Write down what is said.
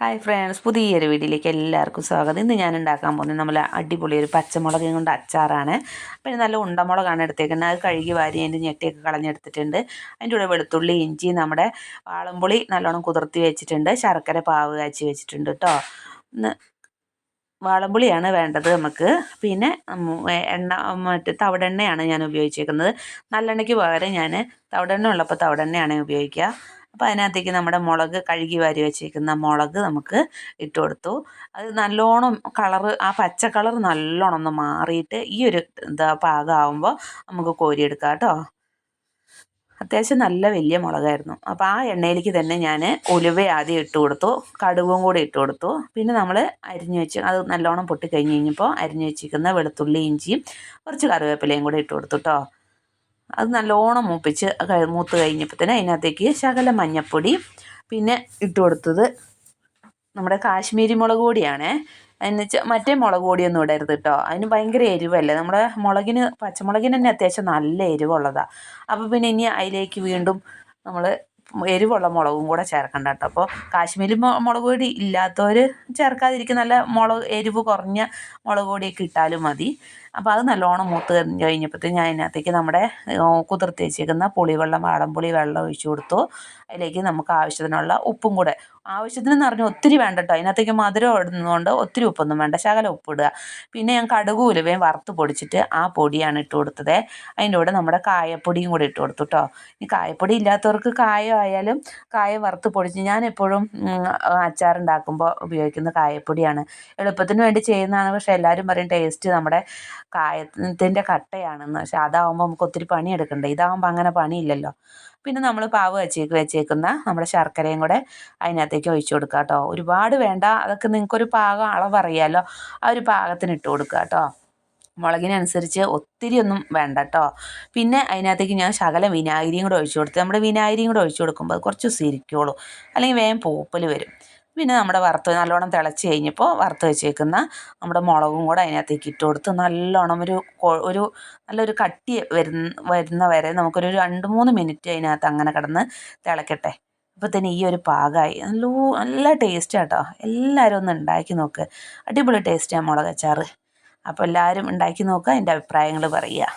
Hi friends പുതിയൊരു വീഡിയോയിലേക്ക് എല്ലാവർക്കും സ്വാഗതം. ഇന്ന് ഞാൻ ഉണ്ടാക്കാൻ പോകുന്നത് നമ്മൾ അടിപൊളി ഒരു പച്ചമുളക് കൊണ്ട് അച്ചാറാണ്. പിന്നെ നല്ല ഉണ്ടമുളകാണ് എടുത്തേക്കുന്നത്. അത് കഴുകി വാരി അതിന്റെ ഞെട്ടിയൊക്കെ കളഞ്ഞെടുത്തിട്ടുണ്ട്. അതിന്റെ കൂടെ വെളുത്തുള്ളി ഇഞ്ചി നമ്മുടെ വാളംപുളി നല്ലോണം കുതിർത്തി വെച്ചിട്ടുണ്ട്. ശർക്കര പാവ് കാച്ചി വെച്ചിട്ടുണ്ട് കേട്ടോ വാളമ്പുളിയാണ് വേണ്ടത് നമുക്ക്. പിന്നെ എണ്ണ മറ്റേ തവിടെണ്ണയാണ് ഞാൻ ഉപയോഗിച്ചേക്കുന്നത്. നല്ലെണ്ണയ്ക്ക് പകരം ഞാൻ തവിടെണ്ണ ഉള്ളപ്പോൾ തവിടെണ്ണയാണ് ഉപയോഗിക്കുക. അപ്പോൾ അതിനകത്തേക്ക് നമ്മുടെ മുളക് കഴുകി വാരി വെച്ചിരിക്കുന്ന മുളക് നമുക്ക് ഇട്ട് കൊടുത്തു. അത് നല്ലോണം കളറ് ആ പച്ച കളർ നല്ലോണം ഒന്ന് മാറിയിട്ട് ഈ ഒരു എന്താ പാകമാകുമ്പോൾ നമുക്ക് കോരിയെടുക്കാം കേട്ടോ. അത്യാവശ്യം നല്ല വലിയ മുളകായിരുന്നു. അപ്പോൾ ആ എണ്ണയിലേക്ക് തന്നെ ഞാൻ ഉലുവ ആദ്യം ഇട്ട് കൊടുത്തു. കടുകും കൂടി ഇട്ട് കൊടുത്തു. പിന്നെ നമ്മൾ അരിഞ്ഞു വെച്ച് അത് നല്ലോണം പൊട്ടി കഴിഞ്ഞ് കഴിഞ്ഞപ്പോൾ അരിഞ്ഞു വെച്ചിരിക്കുന്ന വെളുത്തുള്ളി ഇഞ്ചിയും കുറച്ച് കറിവേപ്പിലയും കൂടി ഇട്ട് കൊടുത്തു കേട്ടോ. അത് നല്ലോണം മൂപ്പിച്ച് മൂത്ത് തന്നെ അതിനകത്തേക്ക് ശകല മഞ്ഞൾപ്പൊടി പിന്നെ ഇട്ട് കൊടുത്തത് നമ്മുടെ കാശ്മീരി മുളക് പൊടിയാണേ. വെച്ചാൽ മറ്റേ മുളക് പൊടിയൊന്നും ഇടരുത് കേട്ടോ അതിന് ഭയങ്കര എരിവല്ലേ. നമ്മുടെ മുളകിന് പച്ചമുളകിന് തന്നെ അത്യാവശ്യം നല്ല എരിവുള്ളതാണ് അപ്പോൾ പിന്നെ ഇനി അതിലേക്ക് വീണ്ടും നമ്മൾ എരിവുള്ള മുളകും കൂടെ ചേർക്കണ്ട കേട്ടോ. അപ്പോൾ കാശ്മീരി മുളക് പൊടി ഇല്ലാത്തവർ ചേർക്കാതിരിക്കും നല്ല മുളക് എരിവ് കുറഞ്ഞ മുളക് പൊടിയൊക്കെ ഇട്ടാലും മതി. അപ്പോൾ അത് നല്ലോണം മൂത്ത് കഴിഞ്ഞപ്പോഴത്തേക്ക് ഞാൻ അതിനകത്തേക്ക് നമ്മുടെ കുതിർത്തി വെച്ചേക്കുന്ന പുളിവെള്ളം വാടംപുളി വെള്ളം ഒഴിച്ചു കൊടുത്തു. അതിലേക്ക് നമുക്ക് ആവശ്യത്തിനുള്ള ഉപ്പും കൂടെ. ആവശ്യത്തിന് എന്ന് പറഞ്ഞാൽ ഒത്തിരി വേണ്ട കേട്ടോ അതിനകത്തേക്ക് മധുരം ഇടുന്നതുകൊണ്ട് ഒത്തിരി ഉപ്പൊന്നും വേണ്ട. ശകലം ഉപ്പിടുക പിന്നെ ഞാൻ കടുക് ഉലുവയും വറുത്ത് പൊടിച്ചിട്ട് ആ പൊടിയാണ് ഇട്ട് കൊടുത്തത്. അതിന്റെ കൂടെ നമ്മുടെ കായപ്പൊടിയും കൂടെ ഇട്ട് കൊടുത്തു കേട്ടോ ഈ കായപ്പൊടി ഇല്ലാത്തവർക്ക് കായ ആയാലും കായ വറുത്ത് പൊടിച്ച് ഞാൻ എപ്പോഴും അച്ചാറുണ്ടാക്കുമ്പോൾ ഉപയോഗിക്കുന്ന കായപ്പൊടിയാണ്. എളുപ്പത്തിന് വേണ്ടി ചെയ്യുന്നതാണ്. പക്ഷേ എല്ലാവരും പറയും ടേസ്റ്റ് നമ്മുടെ കായത്തിന്റെ കട്ടയാണെന്ന്. പക്ഷെ അതാവുമ്പോൾ നമുക്ക് ഒത്തിരി പണിയെടുക്കണ്ടേ. ഇതാവുമ്പോൾ അങ്ങനെ പണിയില്ലല്ലോ. പിന്നെ നമ്മൾ പാവ് വെച്ചേക്ക് വെച്ചേക്കുന്ന നമ്മുടെ ശർക്കരയും കൂടെ അതിനകത്തേക്ക് ഒഴിച്ചു കൊടുക്കുക കേട്ടോ ഒരുപാട് വേണ്ട. അതൊക്കെ നിങ്ങൾക്കൊരു പാകം അളവറിയാമല്ലോ ആ ഒരു പാകത്തിന് ഇട്ട് കൊടുക്കുക കേട്ടോ മുളകിനനുസരിച്ച് ഒത്തിരി ഒന്നും വേണ്ട കേട്ടോ പിന്നെ അതിനകത്തേക്ക് ഞാൻ ശകലം വിനാഗിരിയും കൂടെ ഒഴിച്ചു കൊടുത്ത് നമ്മുടെ വിനാഗിരിയും കൂടെ ഒഴിച്ചു കൊടുക്കുമ്പോൾ അത് കുറച്ച് സിരിക്കുള്ളൂ അല്ലെങ്കിൽ വേഗം പൂപ്പൽ വരും. പിന്നെ നമ്മുടെ വറുത്ത് നല്ലോണം തിളച്ച് കഴിഞ്ഞപ്പോൾ വറുത്ത് വെച്ചേക്കുന്ന നമ്മുടെ മുളകും കൂടെ അതിനകത്തേക്ക് ഇട്ട് കൊടുത്ത് നല്ലോണം ഒരു ഒരു നല്ലൊരു കട്ടി വരുന്ന വരുന്ന വരെ നമുക്കൊരു രണ്ട് മൂന്ന് മിനിറ്റ് അതിനകത്ത് അങ്ങനെ കിടന്ന് തിളക്കട്ടെ. അപ്പോൾ തന്നെ ഈ ഒരു പാകമായി നല്ല നല്ല ടേസ്റ്റ് കേട്ടോ എല്ലാവരും ഒന്ന് ഉണ്ടാക്കി നോക്ക്. അടിപൊളി ടേസ്റ്റാണ് മുളകച്ചാറ്. അപ്പോൾ എല്ലാവരും ഉണ്ടാക്കി നോക്കുക അതിന്റെ അഭിപ്രായങ്ങൾ പറയുക.